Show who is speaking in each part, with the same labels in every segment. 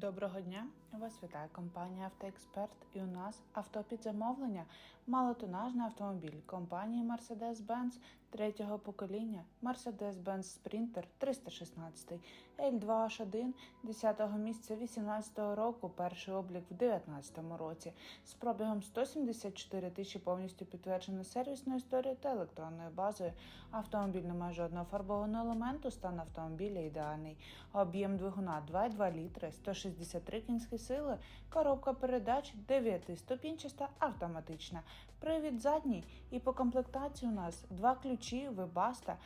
Speaker 1: Доброго дня! Вас вітає компанія «Автоексперт» і у нас авто під замовлення. Малотонажний автомобіль компанії Mercedes-Benz третього покоління Mercedes-Benz Sprinter 316 L2H1 10 місяця 2018 року, перший облік в 2019 році з пробігом 174 тисячі повністю підтверджена сервісною історією та електронною базою. Автомобіль не має жодного фарбованого елементу, стан автомобіля ідеальний. Об'єм двигуна 2,2 літри, 163 кінські сили, коробка передач 9-ступінчаста автоматична. Привід задній і по комплектації у нас два ключі, вебаста.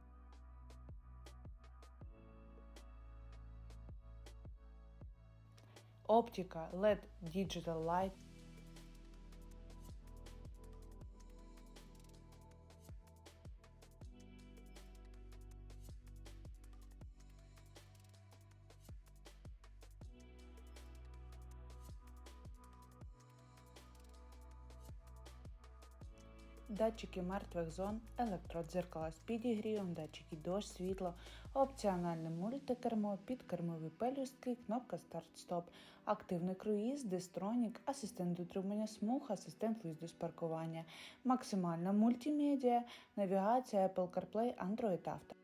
Speaker 1: Оптика LED Digital Light. Датчики мертвих зон, електродзеркала з підігрівом, датчики дощ, світло, опціональне мультикермо, підкермові пелюстки, кнопка старт-стоп, активний круїз, дистронік, асистент дотримання смуг, асистент виїзду з паркування, максимальна мультимедіа, навігація Apple CarPlay, Android Auto.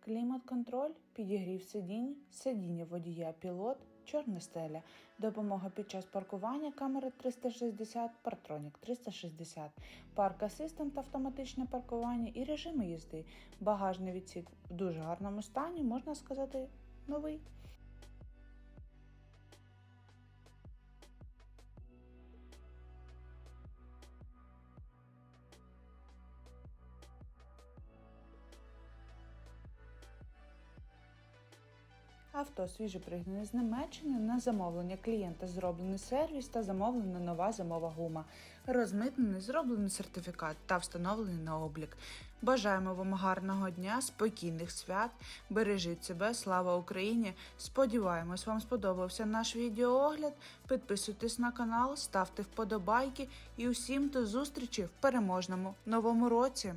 Speaker 1: Клімат-контроль, підігрів сидінь, сидіння водія пілот, чорна стеля, допомога під час паркування камери 360, партронік 360, парк асистент автоматичне паркування і режими їзди. Багажний відсік в дуже гарному стані, можна сказати, новий. Авто свіже пригнане з Німеччини на замовлення клієнта зроблений сервіс та замовлена нова зимова гума. Розмитнений, зроблений сертифікат та встановлений на облік. Бажаємо вам гарного дня, спокійних свят. Бережіть себе, слава Україні! Сподіваємось, вам сподобався наш відеоогляд. Підписуйтесь на канал, ставте вподобайки і усім до зустрічі в переможному новому році!